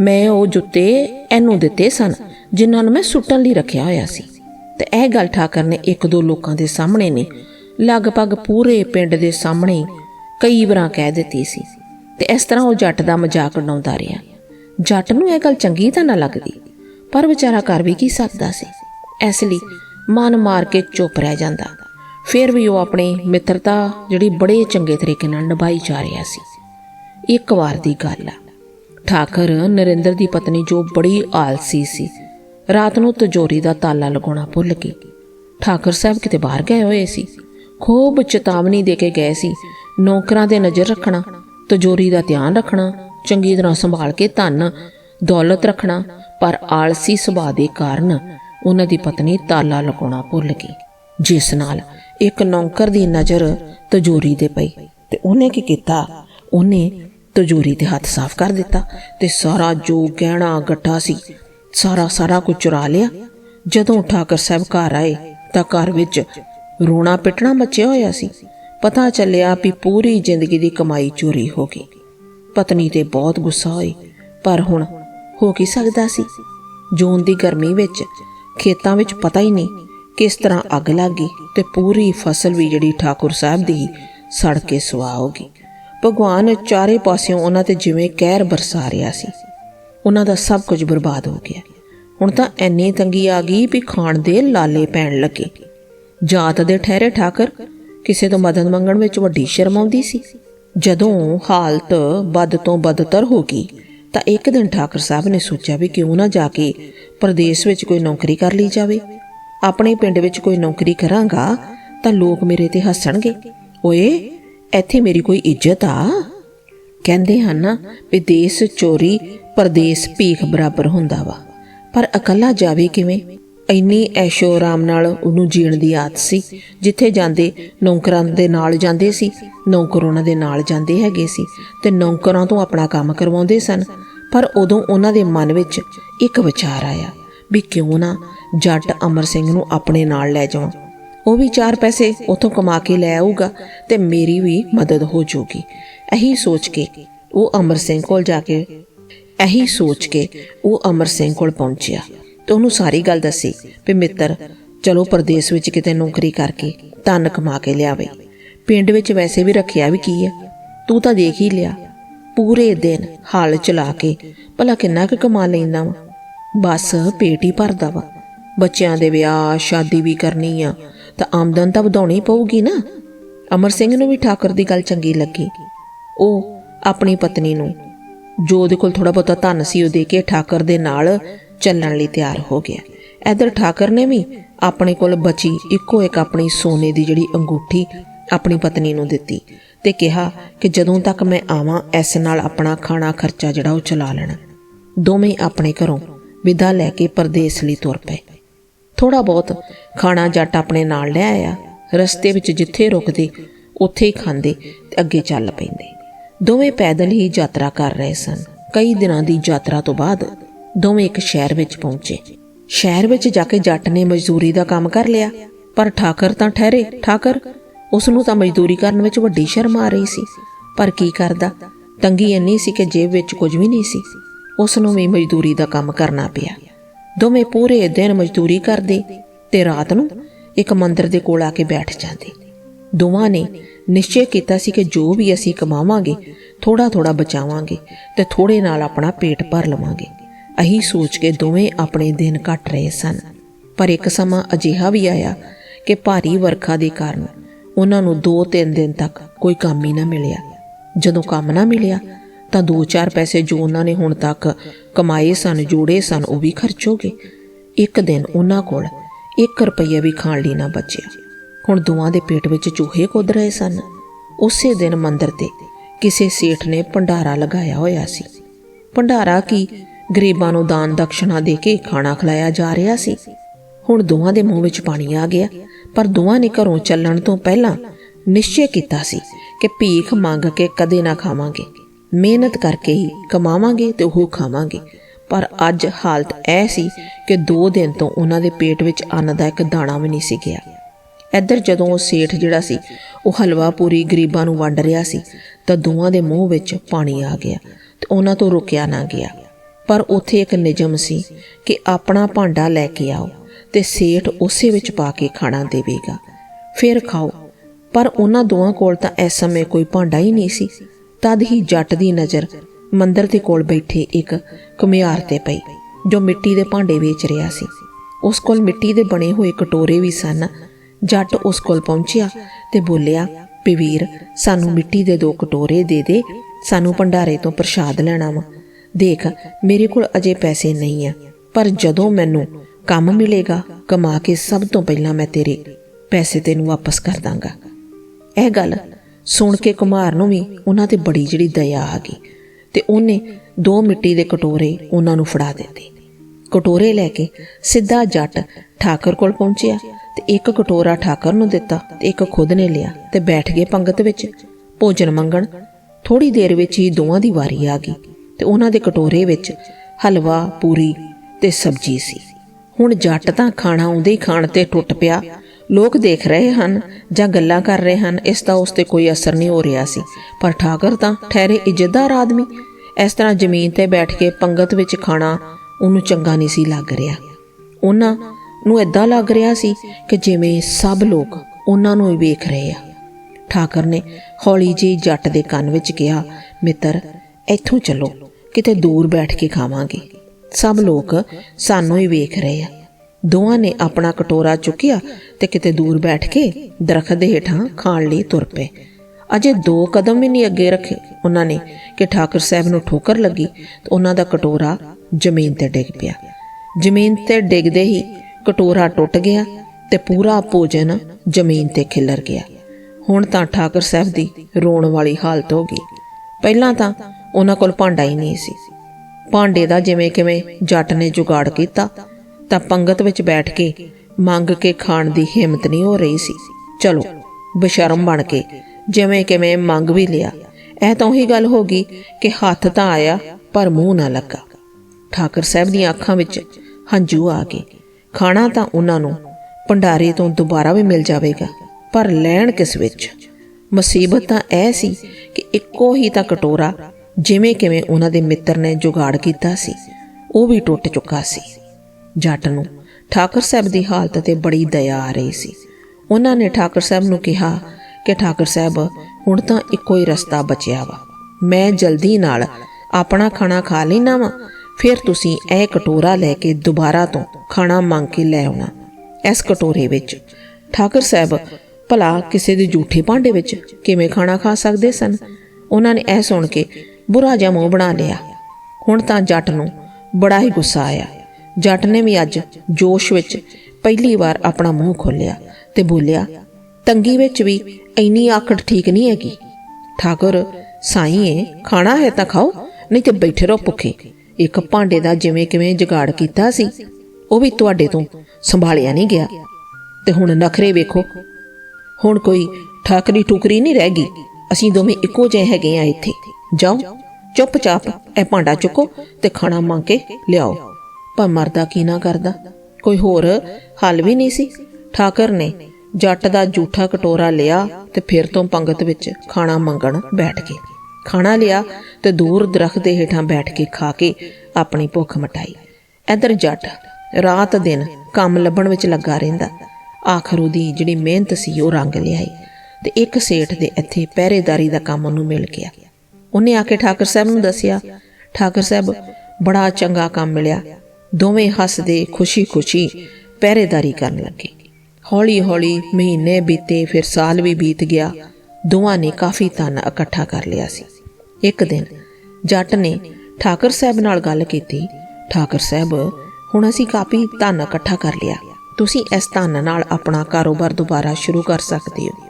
ਮੈਂ ਉਹ ਜੁੱਤੇ ਇਹਨੂੰ ਦਿੱਤੇ ਸਨ, ਜਿਨ੍ਹਾਂ ਨੂੰ ਮੈਂ ਸੁੱਟਣ ਲਈ ਰੱਖਿਆ ਹੋਇਆ ਸੀ। ਤੇ ਇਹ ਗੱਲ ਠਾਕਰ ਨੇ ਇੱਕ ਦੋ ਲੋਕਾਂ ਦੇ ਸਾਹਮਣੇ ਨੇ ਲਗਭਗ ਪੂਰੇ ਪਿੰਡ ਦੇ ਸਾਹਮਣੇ ਕਈ ਵਾਰਾਂ ਕਹਿ ਦਿੱਤੀ ਸੀ। ਤੇ ਇਸ ਤਰ੍ਹਾਂ ਉਹ ਜੱਟ ਦਾ ਮਜ਼ਾਕ ਉਡਾਉਂਦਾ ਰਿਹਾ। ਜੱਟ ਨੂੰ ਇਹ ਗੱਲ ਚੰਗੀ ਤਾਂ ਨਾ ਲੱਗਦੀ, ਪਰ ਵਿਚਾਰਾ ਕਰ ਵੀ ਕੀ ਸਕਦਾ ਸੀ। ਇਸ ਲਈ ਮਨ ਮਾਰ ਕੇ ਚੁੱਪ ਰਹਿ ਜਾਂਦਾ। ਫਿਰ ਵੀ ਉਹ ਆਪਣੀ ਮਿੱਤਰਤਾ ਜਿਹੜੀ ਬੜੇ ਚੰਗੇ ਤਰੀਕੇ ਨਾਲ ਨਿਭਾਈ ਜਾ ਰਿਹਾ ਸੀ। ਇੱਕ ਵਾਰ ਦੀ ਗੱਲ ਆ। ਠਾਕਰ, ਨਰਿੰਦਰ ਦੀ ਪਤਨੀ ਜੋ ਬੜੀ ਆਲਸੀ ਸੀ, ਰਾਤ ਨੂੰ ਤਜੋਰੀ ਦਾ ਤਾਲਾ ਲਗਾਉਣਾ ਭੁੱਲ ਗਈ। ਠਾਕਰ ਸਾਹਿਬ ਕਿਤੇ ਬਾਹਰ ਗਏ ਹੋਏ ਸੀ? ਖੂਬ ਚੇਤਾਵਨੀ ਦੇ ਕੇ ਗਏ ਸੀ। ਨੌਕਰਾਂ ਦੇ ਨਜ਼ਰ ਰੱਖਣਾ, ਤਜੋਰੀ ਦਾ ਧਿਆਨ ਰੱਖਣਾ, ਚੰਗੀ ਤਰ੍ਹਾਂ ਸੰਭਾਲ ਕੇ ਧਨ, ਦੌਲਤ ਰੱਖਣਾ, ਪਰ ਆਲਸੀ ਸੁਭਾਅ ਦੇ ਕਾਰਨ ਉਹਨਾਂ ਦੀ ਪਤਨੀ ਤਾਲਾ ਲਗਾਉਣਾ ਭੁੱਲ ਗਈ। ਜਿਸ ਨਾਲ ਇੱਕ ਨੌਕਰ ਦੀ ਨਜ਼ਰ ਤਜੋਰੀ ਤੇ ਪਈ ਤੇ ਉਹਨੇ ਕੀ ਕੀਤਾ? ਉਹਨੇ ਤਜੋਰੀ ਤੇ ਹੱਥ ਸਾਫ਼ ਕਰ ਦਿੱਤਾ ਤੇ ਸਾਰਾ ਜੋ ਗਹਿਣਾ ਗੱਟਾ ਸੀ ਸਾਰਾ ਸਾਰਾ ਕੁਝ ਚੁਰਾ ਲਿਆ। ਜਦੋਂ ਠਾਕਰ ਸਾਹਿਬ ਘਰ ਆਏ ਤਾਂ ਘਰ ਵਿੱਚ ਰੋਣਾ ਪਿੱਟਣਾ ਮਚਿਆ ਹੋਇਆ ਸੀ। ਪਤਾ ਚੱਲਿਆ ਵੀ ਪੂਰੀ ਜ਼ਿੰਦਗੀ ਦੀ ਕਮਾਈ ਚੋਰੀ ਹੋ ਗਈ। ਪਤਨੀ ਤੇ ਬਹੁਤ ਗੁੱਸਾ ਹੋਈ, ਪਰ ਹੁਣ ਹੋ ਕੀ ਸਕਦਾ ਸੀ? ਜੂਨ ਦੀ ਗਰਮੀ ਵਿੱਚ ਖੇਤਾਂ ਵਿੱਚ ਪਤਾ ਹੀ ਨਹੀਂ ਕਿਸ ਤਰ੍ਹਾਂ ਅੱਗ ਲੱਗ ਗਈ ਤੇ ਪੂਰੀ ਫਸਲ ਵੀ ਜਿਹੜੀ ਠਾਕੁਰ ਸਾਹਿਬ ਦੀ ਸੜ ਕੇ ਸੁਆਹ ਹੋ ਗਈ। ਭਗਵਾਨ ਚਾਰੇ ਪਾਸਿਓਂ ਉਹਨਾਂ ਤੇ ਜਿਵੇਂ ਕਹਿਰ ਬਰਸਾ ਰਿਹਾ ਸੀ। ਉਹਨਾਂ ਦਾ ਸਭ ਕੁਝ ਬਰਬਾਦ ਹੋ ਗਿਆ। ਹੁਣ ਤਾਂ ਐਨੀ ਤੰਗੀ ਆ ਗਈ ਵੀ ਖਾਣ ਦੇ ਲਾਲੇ ਪੈਣ ਲੱਗੇ। ਜਾਤ ਦੇ ਠਹਿਰੇ ਠਾਕਰ ਕਿਸੇ ਤੋਂ ਮਦਦ ਮੰਗਣ ਵਿੱਚ ਵੱਡੀ ਸ਼ਰਮ ਆਉਂਦੀ ਸੀ। ਜਦੋਂ ਹਾਲਤ ਬਦ ਤੋਂ ਬਦਤਰ ਹੋ ਗਈ, ਤਾਂ ਇੱਕ ਦਿਨ ਠਾਕਰ ਸਾਹਿਬ ਨੇ ਸੋਚਿਆ ਵੀ ਕਿਉਂ ਨਾ ਜਾ ਕੇ ਪ੍ਰਦੇਸ਼ ਵਿੱਚ ਕੋਈ ਨੌਕਰੀ ਕਰ ਲਈ ਜਾਵੇ। ਆਪਣੇ ਪਿੰਡ ਵਿੱਚ ਕੋਈ ਨੌਕਰੀ ਕਰਾਂਗਾ, ਤਾਂ ਲੋਕ ਮੇਰੇ ਤੇ ਹੱਸਣਗੇ। ਓਏ, ਇੱਥੇ ਮੇਰੀ ਕੋਈ ਇੱਜ਼ਤ ਆ? ਕਹਿੰਦੇ ਹਨ ਨਾ ਵੀ ਦੇਸ਼ ਚੋਰੀ, ਪਰਦੇਸ ਭੀਖ ਬਰਾਬਰ ਹੁੰਦਾ ਵਾ। ਪਰ ਇਕੱਲਾ ਜਾਵੇ ਕਿਵੇਂ? ਇੰਨੀ ਐਸ਼ੋ ਆਰਾਮ ਨਾਲ ਉਹਨੂੰ ਜੀਣ ਦੀ ਆਦਤ ਸੀ, ਜਿੱਥੇ ਜਾਂਦੇ ਨੌਕਰਾਂ ਦੇ ਨਾਲ ਜਾਂਦੇ ਸੀ, ਨੌਕਰ ਉਹਨਾਂ ਦੇ ਨਾਲ ਜਾਂਦੇ ਹੈਗੇ ਸੀ ਤੇ ਨੌਕਰਾਂ ਤੋਂ ਆਪਣਾ ਕੰਮ ਕਰਵਾਉਂਦੇ ਸਨ। ਪਰ ਉਦੋਂ ਉਹਨਾਂ ਦੇ ਮਨ ਵਿੱਚ ਇੱਕ ਵਿਚਾਰ ਆਇਆ ਵੀ ਕਿਉਂ ਨਾ ਜੱਟ ਅਮਰ ਸਿੰਘ ਨੂੰ ਆਪਣੇ ਨਾਲ ਲੈ ਜਾਵਾਂ ਉਹ ਵੀ ਚਾਰ ਪੈਸੇ ਉਥੋਂ ਕਮਾ ਕੇ ਲੈ ਆਊਗਾ ਤੇ ਮੇਰੀ ਵੀ ਮਦਦ ਹੋ ਜਾਊਗੀ। ਇਹੀ ਸੋਚ ਕੇ ਉਹ ਅਮਰ ਸਿੰਘ ਕੋਲ ਜਾ ਕੇ, ਇਹੀ ਸੋਚ ਕੇ ਉਹ ਅਮਰ ਸਿੰਘ ਕੋਲ ਪਹੁੰਚਿਆ। ਤੇ ਉਹਨੂੰ ਸਾਰੀ ਗੱਲ ਦੱਸੀ ਵੀ ਮਿੱਤਰ, ਚਲੋ ਪ੍ਰਦੇਸ਼ ਵਿੱਚ ਕਿਤੇ ਨੌਕਰੀ ਕਰਕੇ ਧਨ ਕਮਾ ਕੇ ਲਿਆਵੇ। ਪਿੰਡ ਵਿੱਚ ਵੈਸੇ ਵੀ ਰੱਖਿਆ ਵੀ ਕੀ ਹੈ? ਤੂੰ ਤਾਂ ਦੇਖ ਹੀ ਲਿਆ। ਪੂਰੇ ਦਿਨ ਹਾਲ ਚਲਾ ਕੇ ਭਲਾ ਕਿੰਨਾ ਕੁ ਕਮਾ ਲੈਂਦਾ ਵਾ? ਬਸ ਪੇਟ ਹੀ ਭਰਦਾ ਵਾ। ਬੱਚਿਆਂ ਦੇ ਵਿਆਹ, ਸ਼ਾਦੀ ਵੀ ਕਰਨੀ ਆ, ਤਾਂ ਆਮਦਨ ਤਾਂ ਵਧਾਉਣੀ ਪਊਗੀ ਨਾ। ਅਮਰ ਸਿੰਘ ਨੂੰ ਵੀ ਠਾਕਰ ਦੀ ਗੱਲ ਚੰਗੀ ਲੱਗੀ। ਉਹ ਆਪਣੀ ਪਤਨੀ ਨੂੰ, ਜੋ ਉਹਦੇ ਕੋਲ ਥੋੜਾ ਬਹੁਤਾ ਧਨ ਸੀ, ਉਹ ਦੇ ਕੇ ਠਾਕਰ ਦੇ ਨਾਲ ਚੱਲਣ ਲਈ ਤਿਆਰ ਹੋ ਗਿਆ। ਇਧਰ ਠਾਕਰ ਨੇ ਵੀ ਆਪਣੇ ਕੋਲ ਬਚੀ ਇੱਕੋ ਇੱਕ ਆਪਣੀ ਸੋਨੇ ਦੀ ਜਿਹੜੀ ਅੰਗੂਠੀ ਆਪਣੀ ਪਤਨੀ ਨੂੰ ਦਿੱਤੀ ਤੇ ਕਿਹਾ ਕਿ ਜਦੋਂ ਤੱਕ ਮੈਂ ਆਵਾਂ, ਇਸ ਨਾਲ ਆਪਣਾ ਖਾਣਾ ਖਰਚਾ ਜਿਹੜਾ ਉਹ ਚਲਾ ਲੈਣਾ। ਦੋਵੇਂ ਆਪਣੇ ਘਰੋਂ ਵਿਦਾ ਲੈ ਕੇ ਪਰਦੇਸ ਲਈ ਤੁਰ ਪਏ। ਥੋੜਾ ਬਹੁਤ ਖਾਣਾ ਜੱਟ ਆਪਣੇ ਨਾਲ ਲੈ ਆਇਆ। ਰਸਤੇ ਵਿੱਚ ਜਿੱਥੇ ਰੁਕਦੇ, ਉੱਥੇ ਹੀ ਖਾਂਦੇ ਤੇ ਅੱਗੇ ਚੱਲ ਪੈਂਦੇ। ਦੋਵੇਂ ਪੈਦਲ ਹੀ ਯਾਤਰਾ ਕਰ ਰਹੇ ਸਨ। ਕਈ ਦਿਨਾਂ ਦੀ ਯਾਤਰਾ ਤੋਂ ਬਾਅਦ ਦੋਵੇਂ ਇੱਕ ਸ਼ਹਿਰ ਵਿੱਚ ਪਹੁੰਚੇ। ਸ਼ਹਿਰ ਵਿੱਚ ਜਾ ਕੇ ਜੱਟ ਨੇ ਮਜ਼ਦੂਰੀ ਦਾ ਕੰਮ ਕਰ ਲਿਆ, ਪਰ ਠਾਕਰ ਤਾਂ ਠਹਿਰੇ। ਠਾਕਰ ਉਸ ਨੂੰ ਤਾਂ ਮਜ਼ਦੂਰੀ ਕਰਨ ਵਿੱਚ ਵੱਡੀ ਸ਼ਰਮ ਆ ਰਹੀ ਸੀ। ਪਰ ਕੀ ਕਰਦਾ? ਤੰਗੀ ਇੰਨੀ ਸੀ ਕਿ ਜੇਬ ਵਿੱਚ ਕੁਝ ਵੀ ਨਹੀਂ ਸੀ। ਉਸ ਨੂੰ ਵੀ ਮਜ਼ਦੂਰੀ ਦਾ ਕੰਮ ਕਰਨਾ ਪਿਆ। ਦੋਵੇਂ ਪੂਰੇ ਦਿਨ ਮਜ਼ਦੂਰੀ ਕਰਦੇ ਤੇ ਰਾਤ ਨੂੰ ਇੱਕ ਮੰਦਰ ਦੇ ਕੋਲ ਆ ਕੇ ਬੈਠ ਜਾਂਦੇ। ਦੋਵਾਂ ਨੇ ਨਿਸ਼ਚੈ ਕੀਤਾ ਸੀ ਕਿ ਜੋ ਵੀ ਅਸੀਂ ਕਮਾਵਾਂਗੇ ਥੋੜਾ ਥੋੜਾ ਬਚਾਵਾਂਗੇ ਤੇ ਥੋੜੇ ਨਾਲ ਆਪਣਾ ਪੇਟ ਭਰ ਲਵਾਂਗੇ। ਅਹੀ ਸੋਚ ਕੇ ਦੋਵੇਂ ਆਪਣੇ ਦਿਨ ਕੱਟ ਰਹੇ ਸਨ। ਪਰ ਇੱਕ ਸਮਾਂ ਅਜਿਹਾ ਵੀ ਆਇਆ ਕਿ ਭਾਰੀ ਵਰਖਾ ਦੇ ਕਾਰਨ ਉਹਨਾਂ ਨੂੰ 2-3 ਦਿਨ ਤੱਕ ਕੋਈ ਕੰਮ ਹੀ ਨਾ ਮਿਲਿਆ। ਜਦੋਂ ਕੰਮ ਨਾ ਮਿਲਿਆ, ਤਾਂ 2-4 ਪੈਸੇ ਜੋ ਉਹਨਾਂ ਨੇ ਹੁਣ ਤੱਕ ਕਮਾਏ ਸਨ, ਜੋੜੇ ਸਨ, ਉਹ ਵੀ ਖਰਚ ਹੋ ਗਏ। ਇੱਕ ਦਿਨ ਉਹਨਾਂ ਕੋਲ 1 ਰੁਪਈਆ ਵੀ ਖਾਣ ਲਈ ਨਾ ਬਚਿਆ। ਹੁਣ ਦੋਵਾਂ ਦੇ ਪੇਟ ਵਿੱਚ ਚੂਹੇ ਕੁੱਦ ਰਹੇ ਸਨ। ਉਸੇ ਦਿਨ ਮੰਦਰ ਤੇ ਕਿਸੇ ਸੇਠ ਨੇ ਭੰਡਾਰਾ ਲਗਾਇਆ ਹੋਇਆ ਸੀ। ਭੰਡਾਰਾ ਕੀ? ਗਰੀਬਾਂ ਨੂੰ ਦਾਨ ਦਕਸ਼ਨਾ ਦੇ ਕੇ ਖਾਣਾ ਖਿਲਾਇਆ ਜਾ ਰਿਹਾ ਸੀ। ਹੁਣ ਦੋਵਾਂ ਦੇ ਮੂੰਹ ਵਿੱਚ ਪਾਣੀ ਆ ਗਿਆ, ਪਰ ਦੋਵਾਂ ਨੇ ਘਰੋਂ ਚੱਲਣ ਤੋਂ ਪਹਿਲਾਂ ਨਿਸ਼ਚੈ ਕੀਤਾ ਸੀ ਕਿ ਭੀਖ ਮੰਗ ਕੇ ਕਦੇ ਨਾ ਖਾਵਾਂਗੇ। ਮਿਹਨਤ ਕਰਕੇ ਹੀ ਕਮਾਵਾਂਗੇ ਤੇ ਉਹ ਖਾਵਾਂਗੇ। ਪਰ ਅੱਜ ਹਾਲਤ ਐ ਸੀ ਕਿ 2 ਦਿਨ ਤੋਂ ਉਹਨਾਂ ਦੇ ਪੇਟ ਵਿੱਚ ਅੰਨ ਦਾ ਇੱਕ ਦਾਣਾ ਵੀ ਨਹੀਂ ਸੀ ਗਿਆ। ਇੱਧਰ ਜਦੋਂ ਉਹ ਸੇਠ ਜਿਹੜਾ ਸੀ, ਉਹ ਹਲਵਾ ਪੂਰੀ ਗਰੀਬਾਂ ਨੂੰ ਵੰਡ ਰਿਹਾ ਸੀ, ਤਾਂ ਦੋਵਾਂ ਦੇ ਮੂੰਹ ਵਿੱਚ ਪਾਣੀ ਆ ਗਿਆ ਤੇ ਉਹਨਾਂ ਤੋਂ ਰੁਕਿਆ ਨਾ ਗਿਆ। ਪਰ ਉੱਥੇ ਇੱਕ ਨਿਯਮ ਸੀ ਕਿ ਆਪਣਾ ਭਾਂਡਾ ਲੈ ਕੇ ਆਓ ਤੇ ਸੇਠ ਉਸੇ ਵਿੱਚ ਪਾ ਕੇ ਖਾਣਾ ਦੇਵੇਗਾ। ਫਿਰ ਖਾਓ। ਪਰ ਉਹਨਾਂ ਦੋਵਾਂ ਕੋਲ ਤਾਂ ਇਸ ਸਮੇਂ ਕੋਈ ਭਾਂਡਾ ਹੀ ਨਹੀਂ ਸੀ। ਤਦ ਹੀ ਜੱਟ ਦੀ ਨਜ਼ਰ ਮੰਦਰ ਦੇ ਕੋਲ ਬੈਠੇ ਇੱਕ ਕੁਮਿਆਰ ਤੇ ਪਈ, ਜੋ ਮਿੱਟੀ ਦੇ ਭਾਂਡੇ ਵੇਚ ਰਿਹਾ ਸੀ। ਉਸ ਕੋਲ ਮਿੱਟੀ ਦੇ ਬਣੇ ਹੋਏ ਕਟੋਰੇ ਵੀ ਸਨ। ਜੱਟ ਉਸ ਕੋਲ ਪਹੁੰਚਿਆ ਤੇ ਬੋਲਿਆ ਪਵੀਰ ਸਾਨੂੰ ਮਿੱਟੀ ਦੇ ਦੋ ਕਟੋਰੇ ਦੇ ਦੇ। ਸਾਨੂੰ ਭੰਡਾਰੇ ਤੋਂ ਪ੍ਰਸ਼ਾਦ ਲੈਣਾ ਵਾ। ਦੇਖ, ਮੇਰੇ ਕੋਲ ਅਜੇ ਪੈਸੇ ਨਹੀਂ ਆ, ਪਰ ਜਦੋਂ ਮੈਨੂੰ ਕੰਮ ਮਿਲੇਗਾ, ਕਮਾ ਕੇ ਸਭ ਤੋਂ ਪਹਿਲਾਂ ਮੈਂ ਤੇਰੇ ਪੈਸੇ ਤੈਨੂੰ ਵਾਪਸ ਕਰ ਦਾਂਗਾ। ਇਹ ਗੱਲ ਸੁਣ ਕੇ ਕੁਮਾਰ ਨੂੰ ਵੀ ਉਹਨਾਂ ਤੇ ਬੜੀ ਜਿਹੜੀ ਦਇਆ ਆ ਗਈ ਤੇ ਉਹਨੇ ਦੋ ਮਿੱਟੀ ਦੇ ਕਟੋਰੇ ਉਹਨਾਂ ਨੂੰ ਫੜਾ ਦਿੱਤੇ। ਕਟੋਰੇ ਲੈ ਕੇ ਸਿੱਧਾ ਜੱਟ ਠਾਕਰ ਕੋਲ ਪਹੁੰਚਿਆ ਤੇ ਇੱਕ ਕਟੋਰਾ ਠਾਕਰ ਨੂੰ ਦਿੱਤਾ ਤੇ ਇੱਕ ਖੁਦ ਨੇ ਲਿਆ ਤੇ ਬੈਠ ਗਏ ਪੰਗਤ ਵਿੱਚ। ਭੋਜਨ ਮੰਗਣ ਥੋੜੀ ਦੇਰ ਵਿੱਚ ਹੀ ਦੋਵਾਂ ਦੀ ਵਾਰੀ ਆ ਗਈ। ਤੇ ਉਹਨਾਂ ਦੇ ਕਟੋਰੇ ਵਿੱਚ ਹਲਵਾ, ਪੂਰੀ ਤੇ ਸਬਜ਼ੀ ਸੀ। ਹੁਣ ਜੱਟ ਤਾਂ ਖਾਣਾ ਆਉਂਦੇ ਹੀ ਖਾਣ ਤੇ ਟੁੱਟ ਪਿਆ। ਲੋਕ ਦੇਖ ਰਹੇ ਹਨ ਜਾਂ ਗੱਲਾਂ ਕਰ ਰਹੇ ਹਨ, ਇਸ ਦਾ ਉਸ ਤੇ ਕੋਈ ਅਸਰ ਨਹੀਂ ਹੋ ਰਿਹਾ ਸੀ। ਪਰ ਠਾਕਰ ਤਾਂ ਠਹਿਰੇ ਇੱਜ਼ਤਦਾਰ ਆਦਮੀ। ਇਸ ਤਰ੍ਹਾਂ ਜ਼ਮੀਨ ਤੇ ਬੈਠ ਕੇ ਪੰਗਤ ਵਿੱਚ ਖਾਣਾ ਉਹਨੂੰ ਚੰਗਾ ਨਹੀਂ ਸੀ ਲੱਗ ਰਿਹਾ। ਉਹਨਾਂ ਨੂੰ ਇਦਾਂ ਲੱਗ ਰਿਹਾ ਸੀ ਕਿ ਜਿਵੇਂ ਸਭ ਲੋਕ ਉਹਨਾਂ ਨੂੰ ਹੀ ਵੇਖ ਰਹੇ ਆ। ਠਾਕਰ ਨੇ ਹੌਲੀ ਜਿਹੀ ਜੱਟ ਦੇ ਕੰਨ ਵਿੱਚ ਕਿਹਾ, ਮਿੱਤਰ, ਇੱਥੋਂ ਚੱਲੋ। ਕਿਤੇ ਦੂਰ ਬੈਠ ਕੇ ਖਾਵਾਂਗੇ। ਸਭ ਲੋਕ ਸਾਨੂੰ ਹੀ ਵੇਖ ਰਹੇ ਆ। ਦੋਵਾਂ ਨੇ ਆਪਣਾ ਕਟੋਰਾ ਚੁੱਕਿਆ ਤੇ ਕਿਤੇ ਦੂਰ ਬੈਠ ਕੇ ਦਰਖਤ ਦੇ ਹੇਠਾਂ ਖਾਣ ਲਈ ਤੁਰ ਪਏ। ਅਜੇ ਦੋ ਕਦਮ ਵੀ ਨਹੀਂ ਅੱਗੇ ਰੱਖੇ। ਉਹਨਾਂ ਨੇ ਕਿ ਠਾਕੁਰ ਸਾਹਿਬ ਨੂੰ ਠੋਕਰ ਲੱਗੀ ਤੇ ਉਹਨਾਂ ਦਾ ਕਟੋਰਾ ਜ਼ਮੀਨ ਤੇ ਡਿੱਗ ਪਿਆ। ਜ਼ਮੀਨ ਤੇ ਡਿੱਗਦੇ ਹੀ ਕਟੋਰਾ ਟੁੱਟ ਗਿਆ ਤੇ ਪੂਰਾ ਭੋਜਨ ਜ਼ਮੀਨ ਤੇ ਖਿਲਰ ਗਿਆ। ਹੁਣ ਤਾਂ ਠਾਕੁਰ ਸਾਹਿਬ ਦੀ ਰੋਣ ਵਾਲੀ ਹਾਲਤ ਹੋ ਗਈ। ਪਹਿਲਾਂ ਤਾਂ ਉਹਨਾਂ ਕੋਲ ਭਾਂਡਾ ਹੀ ਨਹੀਂ ਸੀ। ਭਾਂਡੇ ਦਾ ਜਿਵੇਂ ਕਿਵੇਂ ਜੱਟ ਨੇ ਜੁਗਾੜ ਕੀਤਾ, ਤਾਂ ਪੰਗਤ ਵਿੱਚ ਬੈਠ ਕੇ ਮੰਗ ਕੇ ਖਾਣ ਦੀ ਹਿੰਮਤ ਨਹੀਂ ਹੋ ਰਹੀ ਸੀ। ਚਲੋ, ਬਸ਼ਰਮ ਬਣ ਕੇ ਜਿਵੇਂ ਕਿਵੇਂ ਮੰਗ ਵੀ ਲਿਆ। ਇਹ ਤਾਂ ਉਹੀ ਗੱਲ ਹੋ ਗਈ ਕਿ ਹੱਥ ਤਾਂ ਆਇਆ, ਪਰ ਮੂੰਹ ਨਾ ਲੱਗਾ। ਠਾਕਰ ਸਾਹਿਬ ਦੀਆਂ ਅੱਖਾਂ ਵਿੱਚ ਹੰਝੂ ਆ ਗਏ। ਖਾਣਾ ਤਾਂ ਉਹਨਾਂ ਨੂੰ ਭੰਡਾਰੇ ਤੋਂ ਦੁਬਾਰਾ ਵੀ ਮਿਲ ਜਾਵੇਗਾ, ਪਰ ਲੈਣ ਕਿਸ ਵਿੱਚ? ਮੁਸੀਬਤ ਤਾਂ ਇਹ ਸੀ ਕਿ ਇੱਕੋ ਹੀ ਤਾਂ ਕਟੋਰਾ ਜਿਵੇਂ ਕਿਵੇਂ ਉਹਨਾਂ ਦੇ ਮਿੱਤਰ ਨੇ ਜੁਗਾੜ ਕੀਤਾ ਸੀ, ਉਹ ਵੀ ਟੁੱਟ ਚੁੱਕਾ ਸੀ। ਜੱਟ ਨੂੰ ਠਾਕਰ ਸਾਹਿਬ ਦੀ ਹਾਲਤ ਤੇ ਬੜੀ ਦਇਆ ਆ ਰਹੀ ਸੀ। ਉਹਨਾਂ ਨੇ ਠਾਕਰ ਸਾਹਿਬ ਨੂੰ ਕਿਹਾ ਕਿ ਠਾਕਰ ਸਾਹਿਬ, ਹੁਣ ਤਾਂ ਇੱਕੋ ਹੀ ਰਸਤਾ ਬਚਿਆ ਵਾ। ਮੈਂ ਜਲਦੀ ਨਾਲ ਆਪਣਾ ਖਾਣਾ ਖਾ ਲੈਣਾ ਵਾ, ਫਿਰ ਤੁਸੀਂ ਇਹ ਕਟੋਰਾ ਲੈ ਕੇ ਦੁਬਾਰਾ ਤੋਂ ਖਾਣਾ ਮੰਗ ਕੇ ਲੈ ਆਉਣਾ। ਇਸ ਕਟੋਰੇ ਵਿੱਚ ਠਾਕਰ ਸਾਹਿਬ, ਭਲਾ ਕਿਸੇ ਦੇ ਝੂਠੇ ਭਾਂਡੇ ਵਿੱਚ ਕਿਵੇਂ ਖਾਣਾ ਖਾ ਸਕਦੇ ਸਨ? ਉਹਨਾਂ ਨੇ ਇਹ ਸੁਣ ਕੇ ਬੁਰਾ ਜਿਹਾ ਮੂੰਹ ਬਣਾ ਲਿਆ। ਹੁਣ ਤਾਂ ਜੱਟ ਨੂੰ ਬੜਾ ਹੀ ਗੁੱਸਾ ਆਇਆ। ਜੱਟ ਨੇ ਵੀ ਅੱਜ ਜੋਸ਼ ਵਿੱਚ ਪਹਿਲੀ ਵਾਰ ਆਪਣਾ ਮੂੰਹ ਖੋਲ੍ਹਿਆ ਤੇ ਬੋਲਿਆ, ਤੰਗੀ ਵਿੱਚ ਵੀ ਇੰਨੀ ਆਕੜ ਠੀਕ ਨਹੀਂ ਹੈਗੀ। ਠਾਕੁਰ ਸਾਈਏ ਖਾਣਾ ਹੈ ਤਾਂ ਖਾਓ, ਨਹੀਂ ਤੇ ਬੈਠੇ ਰਹੋ ਭੁੱਖੇ। ਇੱਕ ਭਾਂਡੇ ਦਾ ਜਿਵੇਂ ਕਿਵੇਂ ਜਗਾੜ ਕੀਤਾ ਸੀ, ਉਹ ਵੀ ਤੁਹਾਡੇ ਤੋਂ ਸੰਭਾਲਿਆ ਨਹੀਂ ਗਿਆ। ਤੇ ਹੁਣ ਨਖਰੇ ਵੇਖੋ। ਹੁਣ ਕੋਈ ਠਾਕਰੀ ਟੁਕਰੀ ਨਹੀਂ ਰਹਿ ਗਈ। ਅਸੀਂ ਦੋਵੇਂ ਇੱਕੋ ਜਿਹੇ ਹੈਗੇ ਆ ਇੱਥੇ। ਜਾਓ, ਚੁੱਪਚਾਪ ਇਹ ਭਾਂਡਾ ਚੁੱਕੋ ਤੇ ਖਾਣਾ ਮੰਗ ਕੇ ਲਿਆਓ। ਪਰ ਮਰਦਾ ਕੀ ਨਾ ਕਰਦਾ? ਕੋਈ ਹੋਰ ਹੱਲ ਵੀ ਨਹੀਂ ਸੀ। ਠਾਕਰ ਨੇ ਜੱਟ ਦਾ ਝੂਠਾ ਕਟੋਰਾ ਲਿਆ ਤੇ ਫਿਰ ਤੋਂ ਪੰਗਤ ਵਿੱਚ ਖਾਣਾ ਮੰਗਣ ਬੈਠ ਗਏ। ਖਾਣਾ ਲਿਆ ਤੇ ਦੂਰ ਦਰਖਤ ਦੇ ਹੇਠਾਂ ਬੈਠ ਕੇ ਖਾ ਕੇ ਆਪਣੀ ਭੁੱਖ ਮਟਾਈ। ਇਧਰ ਜੱਟ ਰਾਤ ਦਿਨ ਕੰਮ ਲੱਭਣ ਵਿੱਚ ਲੱਗਾ ਰਹਿੰਦਾ। ਆਖਰ ਉਹਦੀ ਜਿਹੜੀ ਮਿਹਨਤ ਸੀ ਉਹ ਰੰਗ ਲਿਆਈ ਤੇ ਇੱਕ ਸੇਠ ਦੇ ਇੱਥੇ ਪਹਿਰੇਦਾਰੀ ਦਾ ਕੰਮ ਉਹਨੂੰ ਮਿਲ ਗਿਆ। ਉਹਨੇ ਆ ਕੇ ਠਾਕਰ ਸਾਹਿਬ ਨੂੰ ਦੱਸਿਆ, ਠਾਕਰ ਸਾਹਿਬ, ਬੜਾ ਚੰਗਾ ਕੰਮ ਮਿਲਿਆ। ਦੋਵੇਂ ਹੱਸਦੇ ਖੁਸ਼ੀ-ਖੁਸ਼ੀ ਪਹਿਰੇਦਾਰੀ ਕਰਨ ਲੱਗੇ। ਹੌਲੀ-ਹੌਲੀ ਮਹੀਨੇ ਬੀਤੇ, ਫਿਰ ਸਾਲ ਵੀ ਬੀਤ ਗਿਆ। ਦੋਵਾਂ ਨੇ ਕਾਫੀ ਧਨ ਇਕੱਠਾ ਕਰ ਲਿਆ ਸੀ। ਇੱਕ ਦਿਨ ਜੱਟ ਨੇ ਠਾਕਰ ਸਾਹਿਬ ਨਾਲ ਗੱਲ ਕੀਤੀ। ਠਾਕਰ ਸਾਹਿਬ, ਹੁਣ ਅਸੀਂ ਕਾਫੀ ਧਨ ਇਕੱਠਾ ਕਰ ਲਿਆ। ਤੁਸੀਂ ਇਸ ਧਨ ਨਾਲ ਆਪਣਾ ਕਾਰੋਬਾਰ ਦੁਬਾਰਾ ਸ਼ੁਰੂ ਕਰ ਸਕਦੇ ਹੋ।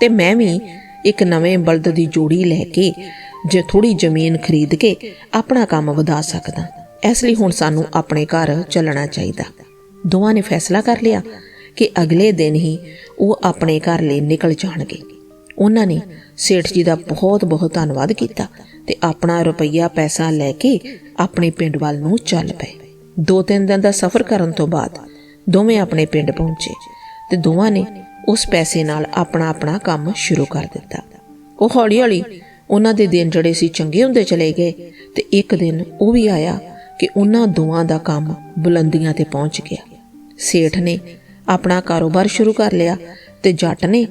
ਤੇ ਮੈਂ ਵੀ ਇੱਕ ਨਵੇਂ ਬਲਦ ਦੀ ਜੋੜੀ ਲੈ ਕੇ ਜੇ ਥੋੜੀ ਜ਼ਮੀਨ ਖਰੀਦ ਕੇ ਆਪਣਾ ਕੰਮ ਵਧਾ ਸਕਦਾ। ਇਸ ਲਈ ਹੁਣ ਸਾਨੂੰ ਆਪਣੇ ਘਰ ਚੱਲਣਾ ਚਾਹੀਦਾ। ਦੋਵਾਂ ਨੇ ਫੈਸਲਾ ਕਰ ਲਿਆ ਕਿ ਅਗਲੇ ਦਿਨ ਹੀ ਉਹ ਆਪਣੇ ਘਰ ਲਈ ਨਿਕਲ ਜਾਣਗੇ। ਉਹਨਾਂ ਨੇ ਸੇਠ ਜੀ ਦਾ ਬਹੁਤ ਬਹੁਤ ਧੰਨਵਾਦ ਕੀਤਾ ਤੇ ਆਪਣਾ ਰੁਪਈਆ ਪੈਸਾ ਲੈ ਕੇ ਆਪਣੇ ਪਿੰਡ ਵੱਲ ਨੂੰ ਚੱਲ ਪਏ। ਦੋ ਤਿੰਨ ਦਿਨ ਦਾ ਸਫ਼ਰ ਕਰਨ ਤੋਂ ਬਾਅਦ ਦੋਵੇਂ ਆਪਣੇ ਪਿੰਡ ਪਹੁੰਚੇ ਤੇ ਦੋਵਾਂ ਨੇ ਉਸ ਪੈਸੇ ਨਾਲ ਆਪਣਾ ਆਪਣਾ ਕੰਮ ਸ਼ੁਰੂ ਕਰ ਦਿੱਤਾ। ਉਹ ਹੌਲੀ ਹੌਲੀ ਉਹਨਾਂ ਦੇ ਦਿਨ ਜਿਹੜੇ ਸੀ ਚੰਗੇ ਹੁੰਦੇ ਚਲੇ ਗਏ ਤੇ ਇੱਕ ਦਿਨ ਉਹ ਵੀ ਆਇਆ ਕਿ ਉਹਨਾਂ ਦੋਵਾਂ ਦਾ ਕੰਮ ਬੁਲੰਦੀਆਂ ਤੇ ਪਹੁੰਚ ਗਿਆ। ਸੇਠ ਨੇ ਆਪਣਾ ਕਾਰੋਬਾਰ ਸ਼ੁਰੂ ਕਰ ਲਿਆ ਤੇ ਜੱਟ ਨੇ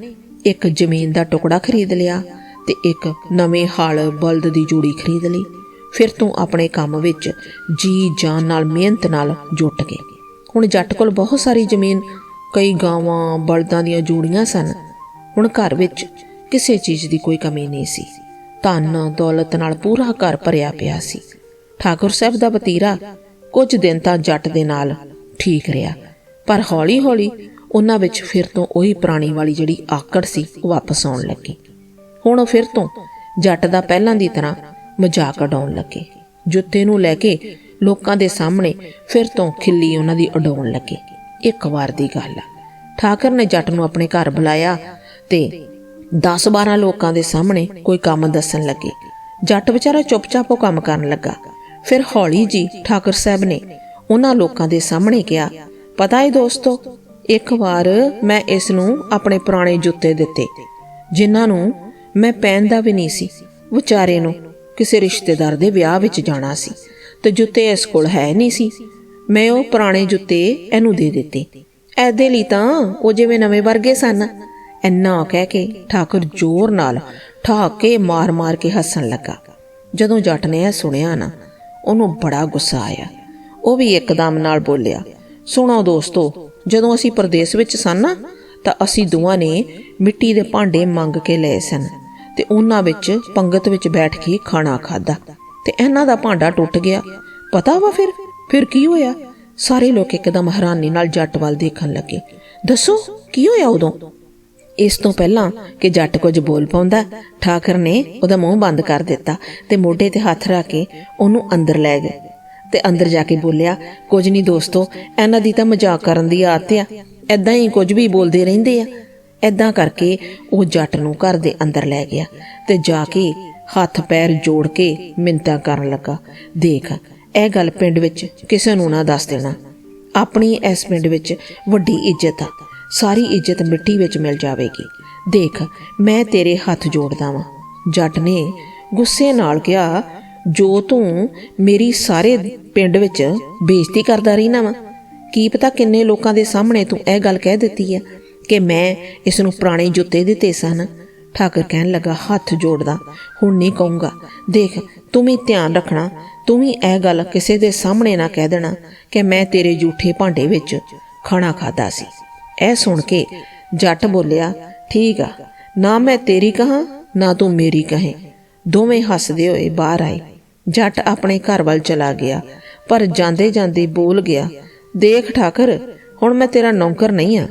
ਇੱਕ ਜ਼ਮੀਨ ਦਾ ਟੁਕੜਾ ਖਰੀਦ ਲਿਆ ਤੇ ਇੱਕ ਨਵੇਂ ਹਲ ਬਲਦ ਦੀ ਜੋੜੀ ਖਰੀਦ ਲਈ। ਫਿਰ ਤੋਂ ਆਪਣੇ ਕੰਮ ਵਿੱਚ ਜੀ ਜਾਨ ਨਾਲ, ਮਿਹਨਤ ਨਾਲ ਜੁਟ ਗਏ। ਹੁਣ ਜੱਟ ਕੋਲ ਬਹੁਤ ਸਾਰੀ ਜ਼ਮੀਨ, ਕਈ ਗਾਵਾਂ, ਬਲਦਾਂ ਦੀਆਂ ਜੋੜੀਆਂ ਸਨ। ਹੁਣ ਘਰ ਵਿੱਚ ਕਿਸੇ ਚੀਜ਼ ਦੀ ਕੋਈ ਕਮੀ ਨਹੀਂ ਸੀ। ਧਨ, ਦੌਲਤ ਨਾਲ ਪੂਰਾ ਘਰ ਭਰਿਆ ਪਿਆ ਸੀ। ਠਾਕੁਰ ਸਾਹਿਬ ਦਾ ਵਤੀਰਾ ਕੁਝ ਦਿਨ ਤਾਂ ਜੱਟ ਦੇ ਨਾਲ ਠੀਕ ਰਿਹਾ, ਪਰ ਹੌਲੀ-ਹੌਲੀ ਉਹਨਾਂ ਵਿੱਚ ਫਿਰ ਤੋਂ ਉਹੀ ਪੁਰਾਣੀ ਵਾਲੀ ਜਿਹੜੀ ਆਕੜ ਸੀ, ਉਹ ਵਾਪਸ ਆਉਣ ਲੱਗੀ। ਹੁਣ ਉਹ ਫਿਰ ਤੋਂ ਜੱਟ ਦਾ ਪਹਿਲਾਂ ਦੀ ਤਰ੍ਹਾਂ ਮਜ਼ਾਕ ਉਡਾਉਣ ਲੱਗੇ। ਜੁੱਤੇ ਨੂੰ ਲੈ ਕੇ ਲੋਕਾਂ ਦੇ ਸਾਹਮਣੇ ਫਿਰ ਤੋਂ ਖਿੱਲੀ ਉਹਨਾਂ ਦੀ ਉਡਾਉਣ ਲੱਗੇ। ਇੱਕ ਵਾਰ ਦੀ ਗੱਲ ਆ। ਠਾਕਰ ਨੇ ਜੱਟ ਨੂੰ ਆਪਣੇ ਘਰ ਬੁਲਾਇਆ ਤੇ 10-12 ਲੋਕਾਂ ਦੇ ਸਾਹਮਣੇ ਕੋਈ ਕੰਮ ਦੱਸਣ ਲੱਗੇ। ਜੱਟ ਵਿਚਾਰਾ ਚੁੱਪਚਾਪ ਉਹ ਕੰਮ ਕਰਨ ਲੱਗਾ। ਫਿਰ ਹੌਲੀ ਜੀ ਠਾਕਰ ਸਾਹਿਬ ਨੇ ਉਹਨਾਂ ਲੋਕਾਂ ਦੇ ਸਾਹਮਣੇ ਕਿਹਾ, ਪਤਾ ਹੈ ਦੋਸਤੋ, ਇੱਕ ਵਾਰ ਮੈਂ ਇਸ ਨੂੰ ਆਪਣੇ ਪੁਰਾਣੇ ਜੁੱਤੇ ਦਿੱਤੇ, ਜਿਨ੍ਹਾਂ ਨੂੰ ਮੈਂ ਪਹਿਨਦਾ ਵੀ ਨਹੀਂ ਸੀ। ਵਿਚਾਰੇ ਨੂੰ ਕਿਸੇ ਰਿਸ਼ਤੇਦਾਰ ਦੇ ਵਿਆਹ ਵਿੱਚ ਜਾਣਾ ਸੀ ਤੇ ਜੁੱਤੇ ਇਸ ਕੋਲ ਹੈ ਨਹੀਂ ਸੀ। ਮੈਂ ਉਹ ਪੁਰਾਣੇ ਜੁੱਤੇ ਇਹਨੂੰ ਦੇ ਦਿੱਤੇ। ਐਦੇ ਲਈ ਤਾਂ ਉਹ ਜਿਵੇਂ ਨਵੇਂ ਵਰਗੇ ਸਨ। ਇੰਨਾ ਕਹਿ ਕੇ ਠਾਕੁਰ ਜ਼ੋਰ ਨਾਲ ਠਾਕੇ ਮਾਰ-ਮਾਰ ਕੇ ਹੱਸਣ ਲੱਗਾ। ਜਦੋਂ ਜੱਟ ਨੇ ਇਹ ਸੁਣਿਆ ਨਾ, ਉਹਨੂੰ ਬੜਾ ਗੁੱਸਾ ਆਇਆ। ਉਹ ਵੀ ਇੱਕਦਮ ਨਾਲ ਬੋਲਿਆ, ਸੁਣੋ ਦੋਸਤੋ, ਜਦੋਂ ਅਸੀਂ ਪ੍ਰਦੇਸ਼ ਵਿੱਚ ਸਨ ਨਾ, ਤਾਂ ਅਸੀਂ ਦੋਵਾਂ ਨੇ ਮਿੱਟੀ ਦੇ ਭਾਂਡੇ ਮੰਗ ਕੇ ਲਏ ਸਨ ਤੇ ਉਹਨਾਂ ਵਿੱਚ ਪੰਗਤ ਵਿੱਚ ਬੈਠ ਕੇ ਖਾਣਾ ਖਾਦਾ ਤੇ ਇਹਨਾਂ ਦਾ ਭਾਂਡਾ ਟੁੱਟ ਗਿਆ। ਪਤਾ ਵਾ ਫਿਰ ਫਿਰ ਕੀ ਹੋਇਆ? ਸਾਰੇ ਲੋਕ ਇੱਕਦਮ ਹੈਰਾਨੀ ਨਾਲ ਜੱਟ ਵੱਲ ਦੇਖਣ ਲੱਗੇ। ਦੱਸੋ, ਕੀ ਹੋਇਆ ਉਦੋਂ? ਇਸ ਤੋਂ ਪਹਿਲਾਂ ਕਿ ਜੱਟ ਕੁਝ ਬੋਲ ਪਾਉਂਦਾ, ਠਾਕਰ ਨੇ ਉਹਦਾ ਮੂੰਹ ਬੰਦ ਕਰ ਦਿੱਤਾ ਤੇ ਮੋਢੇ ਤੇ ਹੱਥ ਰੱਖ ਕੇ ਉਹਨੂੰ ਅੰਦਰ ਲੈ ਗਏ ਤੇ ਅੰਦਰ ਜਾ ਕੇ ਬੋਲਿਆ, ਕੁਝ ਨਹੀਂ ਦੋਸਤੋ, ਇਹਨਾਂ ਦੀ ਤਾਂ ਮਜ਼ਾਕ ਕਰਨ ਦੀ ਆਦਤ ਆ। ਐਦਾਂ ਹੀ ਕੁਝ ਵੀ ਬੋਲਦੇ ਰਹਿੰਦੇ ਆ। ਐਦਾਂ ਕਰਕੇ ਉਹ ਜੱਟ ਨੂੰ ਘਰ ਦੇ ਅੰਦਰ ਲੈ ਗਿਆ ਤੇ ਜਾ ਕੇ ਹੱਥ ਪੈਰ ਜੋੜ ਕੇ ਮਿੰਤਾ ਕਰਨ ਲੱਗਾ। ਦੇਖ, ਇਹ ਗੱਲ ਪਿੰਡ ਵਿੱਚ ਕਿਸੇ ਨੂੰ ਨਾ ਦੱਸ ਦੇਣਾ। ਆਪਣੀ ਇਸ ਪਿੰਡ ਵਿੱਚ ਵੱਡੀ ਇੱਜ਼ਤ ਆ। ਸਾਰੀ ਇੱਜ਼ਤ ਮਿੱਟੀ ਵਿੱਚ ਮਿਲ ਜਾਵੇਗੀ। ਦੇਖ, ਮੈਂ ਤੇਰੇ ਹੱਥ ਜੋੜਦਾ ਵਾਂ। ਜੱਟ ਨੇ ਗੁੱਸੇ ਨਾਲ ਕਿਹਾ, ਜੋ ਤੂੰ ਮੇਰੀ ਸਾਰੇ ਪਿੰਡ ਵਿੱਚ ਬੇਇੱਜ਼ਤੀ ਕਰਦਾ ਰਹਿਣਾ ਵਾਂ, ਕੀ ਪਤਾ ਕਿੰਨੇ ਲੋਕਾਂ ਦੇ ਸਾਹਮਣੇ ਤੂੰ ਇਹ ਗੱਲ ਕਹਿ ਦਿੱਤੀ ਹੈ ਕਿ ਮੈਂ ਇਸ ਨੂੰ ਪੁਰਾਣੇ ਜੁੱਤੇ ਦਿੱਤੇ ਸਨ। ਠਾਕਰ ਕਹਿਣ ਲੱਗਾ, ਹੱਥ ਜੋੜਦਾ, ਹੁਣ ਨਹੀਂ ਕਹੂੰਗਾ। ਦੇਖ, ਤੂੰ ਵੀ ਧਿਆਨ ਰੱਖਣਾ, ਤੂੰ ਵੀ ਇਹ ਗੱਲ ਕਿਸੇ ਦੇ ਸਾਹਮਣੇ ਨਾ ਕਹਿ ਦੇਣਾ ਕਿ ਮੈਂ ਤੇਰੇ ਝੂਠੇ ਭਾਂਡੇ ਵਿੱਚ ਖਾਣਾ ਖਾਦਾ ਸੀ। ਇਹ ਸੁਣ ਕੇ ਜੱਟ ਬੋਲਿਆ, ਠੀਕ ਆ, ਨਾ ਮੈਂ ਤੇਰੀ ਕਹਾ, ਨਾ ਤੂੰ ਮੇਰੀ ਕਹੇ। ਦੋਵੇਂ ਹੱਸਦੇ ਹੋਏ ਬਾਹਰ ਆਏ। ਜੱਟ ਆਪਣੇ ਘਰ ਵੱਲ ਚਲਾ ਗਿਆ, ਪਰ ਜਾਂਦੇ ਜਾਂਦੇ ਬੋਲ ਗਿਆ, ਦੇਖ ਠਾਕਰ, ਹੁਣ ਮੈਂ ਤੇਰਾ ਨੌਕਰ ਨਹੀਂ ਆ।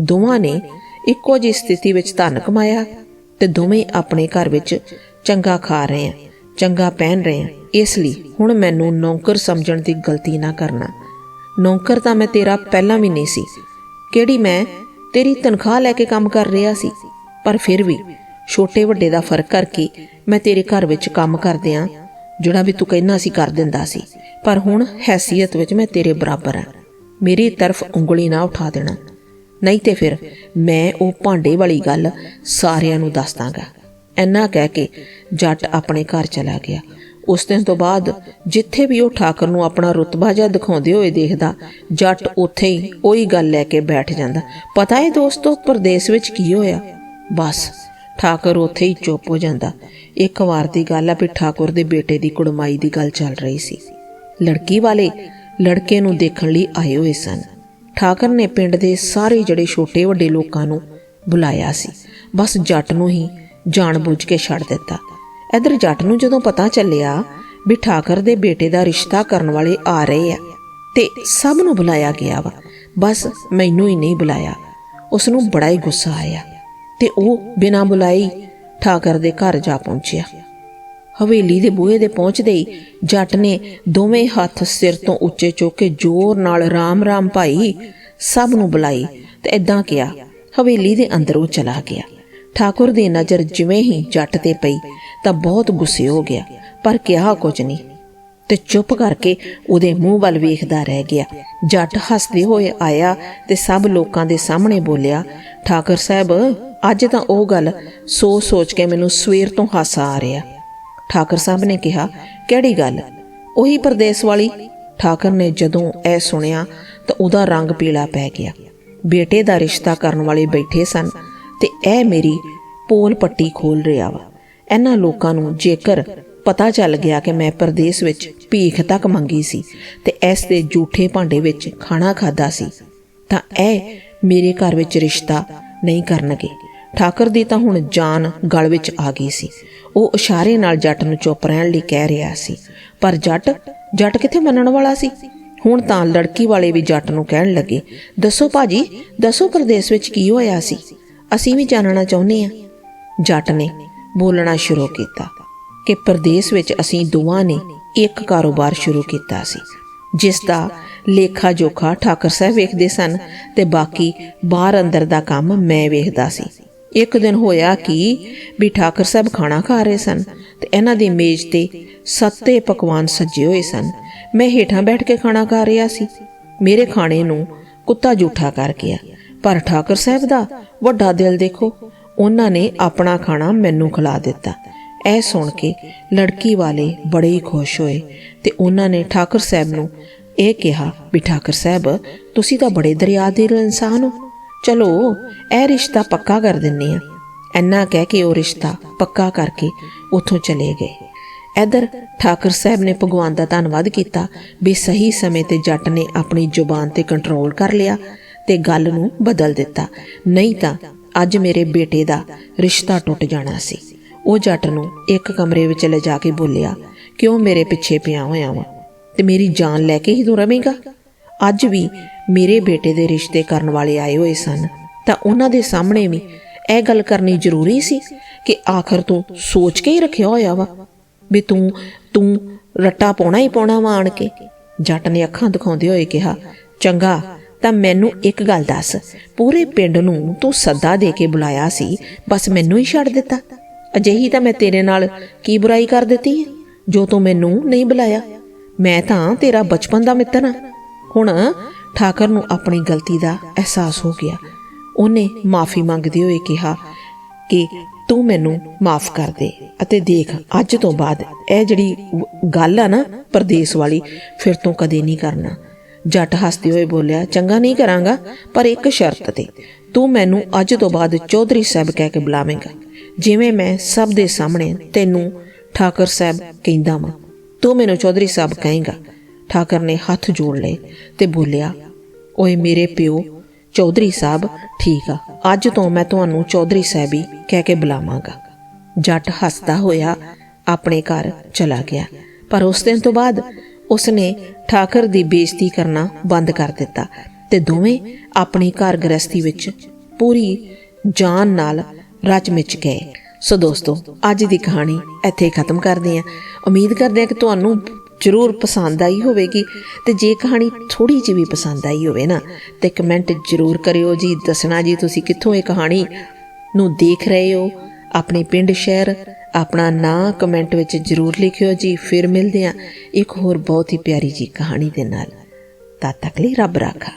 ਦੋਵਾਂ ਨੇ ਇੱਕੋ ਜਿਹੀ ਸਥਿਤੀ ਵਿੱਚ ਧਨ ਕਮਾਇਆ ਤੇ ਦੋਵੇਂ ਆਪਣੇ ਘਰ ਵਿੱਚ ਚੰਗਾ ਖਾ ਰਹੇ ਆ, ਚੰਗਾ ਪਹਿਨ ਰਹੇ ਆ। ਇਸ ਲਈ ਹੁਣ ਮੈਨੂੰ ਨੌਕਰ ਸਮਝਣ ਦੀ ਗਲਤੀ ਨਾ ਕਰਨਾ। ਨੌਕਰ ਤਾਂ ਮੈਂ ਤੇਰਾ ਪਹਿਲਾਂ ਵੀ ਨਹੀਂ ਸੀ ਕਿਹੜੀ ਮੈਂ ਤੇਰੀ ਤਨਖਾਹ ਲੈ ਕੇ ਕੰਮ ਕਰ ਰਿਹਾ ਸੀ? ਪਰ ਫਿਰ ਵੀ ਛੋਟੇ ਵੱਡੇ ਦਾ ਫ਼ਰਕ ਕਰਕੇ ਮੈਂ ਤੇਰੇ ਘਰ ਵਿੱਚ ਕੰਮ ਕਰਦਿਆਂ ਜਿਹੜਾ ਵੀ ਤੂੰ ਕਹਿਣਾ ਸੀ ਕਰ ਦਿੰਦਾ ਸੀ। ਪਰ ਹੁਣ ਹੈਸੀਅਤ ਵਿੱਚ ਮੈਂ ਤੇਰੇ ਬਰਾਬਰ ਹਾਂ। ਮੇਰੀ ਤਰਫ ਉਂਗਲੀ ਨਾ ਉਠਾ ਦੇਣਾ। ਨਹੀਂ ਤੇ ਫਿਰ ਮੈਂ ਉਹ ਭਾਂਡੇ ਵਾਲੀ ਗੱਲ ਸਾਰਿਆਂ ਨੂੰ ਦੱਸ ਦਾਂਗਾ। ਐਨਾ ਕਹਿ ਕੇ ਜੱਟ ਆਪਣੇ ਘਰ ਚਲਾ ਗਿਆ। ਉਸ ਦਿਨ ਤੋਂ ਬਾਅਦ ਜਿੱਥੇ ਵੀ ਉਹ ਠਾਕਰ ਨੂੰ ਆਪਣਾ ਰੁਤਬਾ ਜਿਹਾ ਦਿਖਾਉਂਦੇ ਹੋਏ ਦੇਖਦਾ, ਜੱਟ ਉੱਥੇ ਹੀ ਉਹੀ ਗੱਲ ਲੈ ਕੇ ਬੈਠ ਜਾਂਦਾ। ਪਤਾ ਹੈ ਦੋਸਤੋ ਪਰਦੇਸ ਵਿੱਚ ਕੀ ਹੋਇਆ? ਬਸ, ਠਾਕੁਰ ਉੱਥੇ ਹੀ ਚੁੱਪ ਹੋ ਜਾਂਦਾ। ਇੱਕ ਵਾਰ ਦੀ ਗੱਲ ਆ ਵੀ ਠਾਕੁਰ ਦੇ ਬੇਟੇ ਦੀ ਕੁੜਮਾਈ ਦੀ ਗੱਲ ਚੱਲ ਰਹੀ ਸੀ। ਲੜਕੀ ਵਾਲੇ ਲੜਕੇ ਨੂੰ ਦੇਖਣ ਲਈ ਆਏ ਹੋਏ ਸਨ। ਠਾਕਰ ਨੇ ਪਿੰਡ ਦੇ ਸਾਰੇ ਜਿਹੜੇ ਛੋਟੇ ਵੱਡੇ ਲੋਕਾਂ ਨੂੰ ਬੁਲਾਇਆ ਸੀ। ਬਸ ਜੱਟ ਨੂੰ ਹੀ ਜਾਣ ਬੁੱਝ ਕੇ ਛੱਡ ਦਿੱਤਾ। ਇਧਰ ਜੱਟ ਨੂੰ ਜਦੋਂ ਪਤਾ ਚੱਲਿਆ ਵੀ ਠਾਕਰ ਦੇ ਬੇਟੇ ਦਾ ਰਿਸ਼ਤਾ ਕਰਨ ਵਾਲੇ ਆ ਰਹੇ ਆ ਤੇ ਸਭ ਨੂੰ ਬੁਲਾਇਆ ਗਿਆ ਵਾ, ਬਸ ਮੈਨੂੰ ਹੀ ਨਹੀਂ ਬੁਲਾਇਆ। ਉਸ ਨੂੰ ਬੜਾ ਹੀ ਗੁੱਸਾ ਆਇਆ ਤੇ ਉਹ ਬਿਨਾਂ ਬੁਲਾਈ ਠਾਕਰ ਦੇ ਘਰ ਜਾ ਪਹੁੰਚਿਆ। ਹਵੇਲੀ ਦੇ ਬੂਹੇ ਦੇ ਪਹੁੰਚਦੇ ਹੀ ਜੱਟ ਨੇ ਦੋਵੇਂ ਹੱਥ ਸਿਰ ਤੋਂ ਉੱਚੇ ਚੁੱਕ ਕੇ ਜ਼ੋਰ ਨਾਲ ਰਾਮ ਰਾਮ ਭਾਈ ਸਭ ਨੂੰ ਬੁਲਾਈ ਤੇ ਐਦਾਂ ਕਿਹਾ, ਹਵੇਲੀ ਦੇ ਅੰਦਰ ਉਹ ਚਲਾ ਗਿਆ। ਠਾਕੁਰ ਦੀ ਨਜ਼ਰ ਜਿਵੇਂ ਹੀ ਜੱਟ ਤੇ ਪਈ, ਤਾਂ ਬਹੁਤ ਗੁੱਸੇ ਹੋ ਗਿਆ, ਪਰ ਕਿਹਾ ਕੁਝ ਨਹੀਂ। ਤੇ ਚੁੱਪ ਕਰਕੇ ਉਹਦੇ ਮੂੰਹ ਵੱਲ ਵੇਖਦਾ ਰਹਿ ਗਿਆ। ਜੱਟ ਹੱਸਦੇ ਹੋਏ ਆਇਆ ਤੇ ਸਭ ਲੋਕਾਂ ਦੇ ਸਾਹਮਣੇ ਬੋਲਿਆ, ਠਾਕੁਰ ਸਾਹਿਬ, ਅੱਜ ਤਾਂ ਉਹ ਗੱਲ ਸੋਚ ਸੋਚ ਕੇ ਮੈਨੂੰ ਸਵੇਰ ਤੋਂ ਹਾਸਾ ਆ ਰਿਹਾ। ਠਾਕੁਰ ਸਾਹਿਬ ਨੇ ਕਿਹਾ, ਕਿਹੜੀ ਗੱਲ? ਉਹੀ ਪਰਦੇਸ ਵਾਲੀ? ਠਾਕਰ ਨੇ ਜਦੋਂ ਇਹ ਸੁਣਿਆ, ਤਾਂ ਉਹਦਾ ਰੰਗ ਪੀਲਾ ਪੈ ਗਿਆ। ਬੇਟੇ ਦਾ ਰਿਸ਼ਤਾ ਕਰਨ ਵਾਲੇ ਬੈਠੇ ਸਨ। ਤੇ ਇਹ ਮੇਰੀ ਪੋਲ ਪੱਟੀ ਖੋਲ ਰਿਹਾ ਵਾ। ਇਹਨਾਂ ਲੋਕਾਂ ਨੂੰ ਜੇਕਰ ਪਤਾ ਚੱਲ ਗਿਆ ਕਿ ਮੈਂ ਪਰਦੇਸ ਵਿੱਚ ਭੀਖ ਤੱਕ ਮੰਗੀ ਸੀ ਤੇ ਇਸ ਦੇ ਝੂਠੇ ਭਾਂਡੇ ਵਿੱਚ ਖਾਣਾ ਖਾਦਾ ਸੀ, ਤਾਂ ਇਹ ਮੇਰੇ ਘਰ ਵਿੱਚ ਰਿਸ਼ਤਾ ਨਹੀਂ ਕਰਨਗੇ। ਠਾਕਰ ਦੀ ਤਾਂ ਹੁਣ ਜਾਨ ਗਲ ਵਿੱਚ ਆ ਗਈ ਸੀ। ਉਹ ਇਸ਼ਾਰੇ ਨਾਲ ਜੱਟ ਨੂੰ ਚੁੱਪ ਰਹਿਣ ਲਈ ਕਹਿ ਰਿਹਾ ਸੀ, ਪਰ ਜੱਟ ਜੱਟ ਕਿੱਥੇ ਮੰਨਣ ਵਾਲਾ ਸੀ? ਹੁਣ ਤਾਂ ਲੜਕੀ ਵਾਲੇ ਵੀ ਜੱਟ ਨੂੰ ਕਹਿਣ ਲੱਗੇ, ਦੱਸੋ ਭਾਜੀ, ਦੱਸੋ ਪਰਦੇਸ ਵਿੱਚ ਕੀ ਹੋਇਆ ਸੀ? ਅਸੀਂ ਵੀ ਜਾਣਨਾ ਚਾਹੁੰਦੇ ਹਾਂ। ਜੱਟ ਨੇ ਬੋਲਣਾ ਸ਼ੁਰੂ ਕੀਤਾ ਕਿ ਪਰਦੇਸ ਵਿੱਚ ਅਸੀਂ ਦੋਵਾਂ ਨੇ ਇੱਕ ਕਾਰੋਬਾਰ ਸ਼ੁਰੂ ਕੀਤਾ ਸੀ, ਜਿਸ ਦਾ ਲੇਖਾ ਜੋਖਾ ਠਾਕਰ ਸਾਹਿਬ ਵੇਖਦੇ ਸਨ ਤੇ ਬਾਕੀ ਬਾਹਰ ਅੰਦਰ ਦਾ ਕੰਮ ਮੈਂ ਵੇਖਦਾ ਸੀ। ਇੱਕ ਦਿਨ ਹੋਇਆ ਕਿ ਵੀ ਠਾਕਰ ਸਾਹਿਬ ਖਾਣਾ ਖਾ ਰਹੇ ਸਨ ਤੇ ਇਹਨਾਂ ਦੀ ਮੇਜ਼ ਤੇ ਸੱਤੇ ਪਕਵਾਨ ਸੱਜੇ ਹੋਏ ਸਨ। ਮੈਂ ਹੇਠਾਂ ਬੈਠ ਕੇ ਖਾਣਾ ਖਾ ਰਿਹਾ ਸੀ। ਮੇਰੇ ਖਾਣੇ ਨੂੰ ਕੁੱਤਾ ਝੂਠਾ ਕਰ ਗਿਆ। ਪਰ ਠਾਕਰ ਸਾਹਿਬ ਦਾ ਵੱਡਾ ਦਿਲ ਦੇਖੋ, ਉਹਨਾਂ ਨੇ ਆਪਣਾ ਖਾਣਾ ਮੈਨੂੰ ਖਿਲਾ ਦਿੱਤਾ। ਇਹ ਸੁਣ ਕੇ ਲੜਕੀ ਵਾਲੇ ਬੜੇ ਹੀ ਖੁਸ਼ ਹੋਏ ਤੇ ਉਹਨਾਂ ਨੇ ਠਾਕਰ ਸਾਹਿਬ ਨੂੰ ਇਹ ਕਿਹਾ ਵੀ, ਠਾਕਰ ਸਾਹਿਬ, ਤੁਸੀਂ ਤਾਂ ਬੜੇ ਦਰਿਆ ਦੇ ਇਨਸਾਨ ਹੋ। ਚਲੋ, ਇਹ ਰਿਸ਼ਤਾ ਪੱਕਾ ਕਰ ਦਿੰਨੇ ਆ। ਐਨਾ ਕਹਿ ਕੇ ਉਹ ਰਿਸ਼ਤਾ ਪੱਕਾ ਕਰਕੇ ਉੱਥੋਂ ਚਲੇ ਗਏ। ਇਧਰ ਠਾਕਰ ਸਾਹਿਬ ਨੇ ਭਗਵਾਨ ਦਾ ਧੰਨਵਾਦ ਕੀਤਾ ਵੀ ਸਹੀ ਸਮੇਂ ਤੇ ਜੱਟ ਨੇ ਆਪਣੀ ਜ਼ੁਬਾਨ ਤੇ ਕੰਟਰੋਲ ਕਰ ਲਿਆ। ਤੇ ਗੱਲ ਨੂੰ ਬਦਲ ਦਿੱਤਾ। ਨਹੀਂ ਤਾਂ ਅੱਜ ਮੇਰੇ ਬੇਟੇ ਦਾ ਰਿਸ਼ਤਾ ਟੁੱਟ ਜਾਣਾ ਸੀ। ਉਹ ਜੱਟ ਨੂੰ ਇੱਕ ਕਮਰੇ ਵਿੱਚ ਲਿਜਾ ਕੇ ਬੋਲਿਆ, ਕਿਉਂ ਮੇਰੇ ਪਿੱਛੇ ਪਿਆ ਹੋਇਆ ਵਾ? ਤੇ ਮੇਰੀ ਜਾਨ ਲੈ ਕੇ ਹੀ ਤੂੰ ਰਵੇਂਗਾ? ਅੱਜ ਵੀ ਮੇਰੇ ਬੇਟੇ ਦੇ ਰਿਸ਼ਤੇ ਕਰਨ ਵਾਲੇ ਆਏ ਹੋਏ ਸਨ। ਤਾਂ ਉਹਨਾਂ ਦੇ ਸਾਹਮਣੇ ਵੀ ਇਹ ਗੱਲ ਕਰਨੀ ਜ਼ਰੂਰੀ ਸੀ ਕਿ ਆਖਰ ਤੂੰ ਸੋਚ ਕੇ ਹੀ ਰੱਖਿਆ ਹੋਇਆ ਵਾ ਵੀ ਤੂੰ ਤੂੰ ਰੱਟਾ ਪਾਉਣਾ ਹੀ ਪਾਉਣਾ ਵਾ ਆਣ ਕੇ। ਜੱਟ ਨੇ ਅੱਖਾਂ ਦਿਖਾਉਂਦੇ ਹੋਏ ਕਿਹਾ, ਚੰਗਾ ਤਾਂ ਮੈਨੂੰ ਇੱਕ ਗੱਲ ਦੱਸ। ਪੂਰੇ ਪਿੰਡ ਨੂੰ ਤੂੰ ਸੱਦਾ ਦੇ ਕੇ ਬੁਲਾਇਆ ਸੀ, ਬਸ ਮੈਨੂੰ ਹੀ ਛੱਡ ਦਿੱਤਾ। ਅਜਿਹੀ ਤਾਂ ਮੈਂ ਤੇਰੇ ਨਾਲ ਕੀ ਬੁਰਾਈ ਕਰ ਦਿੱਤੀ ਹੈ, ਜੋ ਤੂੰ ਮੈਨੂੰ ਨਹੀਂ ਬੁਲਾਇਆ। ਮੈਂ ਤਾਂ ਤੇਰਾ ਬਚਪਨ ਦਾ ਮਿੱਤਰ ਹਾਂ। ਹੁਣ ਠਾਕਰ ਨੂੰ ਆਪਣੀ ਗਲਤੀ ਦਾ ਅਹਿਸਾਸ ਹੋ ਗਿਆ। ਉਹਨੇ ਮਾਫੀ ਮੰਗਦੇ ਹੋਏ ਕਿਹਾ ਕਿ ਤੂੰ ਮੈਨੂੰ ਮਾਫ ਕਰ ਦੇ ਅਤੇ ਦੇਖ, ਅੱਜ ਤੋਂ ਬਾਅਦ ਇਹ ਜਿਹੜੀ ਗੱਲ ਆ ਨਾ ਪਰਦੇਸ ਵਾਲੀ, ਫਿਰ ਤੋਂ ਕਦੇ ਨਹੀਂ ਕਰਨਾ। ਜੱਟ ਹੱਸਦੇ ਹੋਏ ਬੋਲਿਆ, ਚੰਗਾ ਨਹੀਂ ਕਰਾਂਗਾ, ਪਰ ਇੱਕ ਸ਼ਰਤ ਤੇ। ਤੂੰ ਮੈਨੂੰ ਅੱਜ ਤੋਂ ਬਾਅਦ ਚੌਧਰੀ ਸਾਹਿਬ ਕਹਿ ਕੇ ਬੁਲਾਵੇਂਗਾ। ਜਿਵੇਂ ਮੈਂ ਸਭ ਦੇ ਸਾਹਮਣੇ ਤੈਨੂੰ ਠਾਕਰ ਸਾਹਿਬ ਕਹਿੰਦਾ ਵਾਂ, ਤੂੰ ਮੈਨੂੰ ਚੌਧਰੀ ਸਾਹਿਬ ਕਹੇਂਗਾ। ਠਾਕਰ ਨੇ ਹੱਥ ਜੋੜ ਲਏ ਤੇ ਬੋਲਿਆ, ਓਏ ਮੇਰੇ ਪਿਓ, ਚੌਧਰੀ ਸਾਹਿਬ ਠੀਕ ਆ। ਅੱਜ ਤੋਂ ਮੈਂ ਤੁਹਾਨੂੰ ਚੌਧਰੀ ਸਾਹਿਬ ਹੀ ਕਹਿ ਕੇ ਬੁਲਾਵਾਂਗਾ। ਜੱਟ ਹੱਸਦਾ ਹੋਇਆ ਆਪਣੇ ਘਰ ਚਲਾ ਗਿਆ, ਪਰ ਉਸ ਦਿਨ ਤੋਂ ਬਾਅਦ ਉਸਨੇ ਠਾਕਰ ਦੀ ਬੇਇੱਜ਼ਤੀ ਕਰਨਾ ਬੰਦ ਕਰ ਦਿੱਤਾ ਤੇ ਦੋਵੇਂ ਆਪਣੀ ਘਰ ਗ੍ਰਸਤੀ ਵਿੱਚ ਪੂਰੀ ਜਾਨ ਨਾਲ ਰਚ ਮਿਚ ਗਏ। ਸੋ ਦੋਸਤੋ, ਅੱਜ ਦੀ ਕਹਾਣੀ ਇੱਥੇ ਖਤਮ ਕਰਦੇ ਹਾਂ। ਉਮੀਦ ਕਰਦੇ ਹਾਂ ਕਿ ਤੁਹਾਨੂੰ ਜ਼ਰੂਰ ਪਸੰਦ ਆਈ ਹੋਵੇਗੀ ਤੇ ਜੇ ਕਹਾਣੀ ਥੋੜੀ ਜਿਹੀ ਵੀ ਪਸੰਦ ਆਈ ਹੋਵੇ ਨਾ, ਤੇ ਕਮੈਂਟ ਜ਼ਰੂਰ ਕਰਿਓ ਜੀ। ਦੱਸਣਾ ਜੀ, ਤੁਸੀਂ ਕਿੱਥੋਂ ਇਹ ਕਹਾਣੀ ਨੂੰ ਦੇਖ ਰਹੇ ਹੋ? ਆਪਣੇ ਪਿੰਡ ਸ਼ਹਿਰ ਆਪਣਾ ਨਾਂ ਕਮੈਂਟ ਵਿੱਚ ਜ਼ਰੂਰ ਲਿਖਿਓ ਜੀ। ਫਿਰ ਮਿਲਦੇ ਹਾਂ ਇੱਕ ਹੋਰ ਬਹੁਤ ਹੀ ਪਿਆਰੀ ਜੀ ਕਹਾਣੀ ਦੇ ਨਾਲ। ਤਦ ਤੱਕ ਲਈ ਰੱਬ ਰਾਖਾ।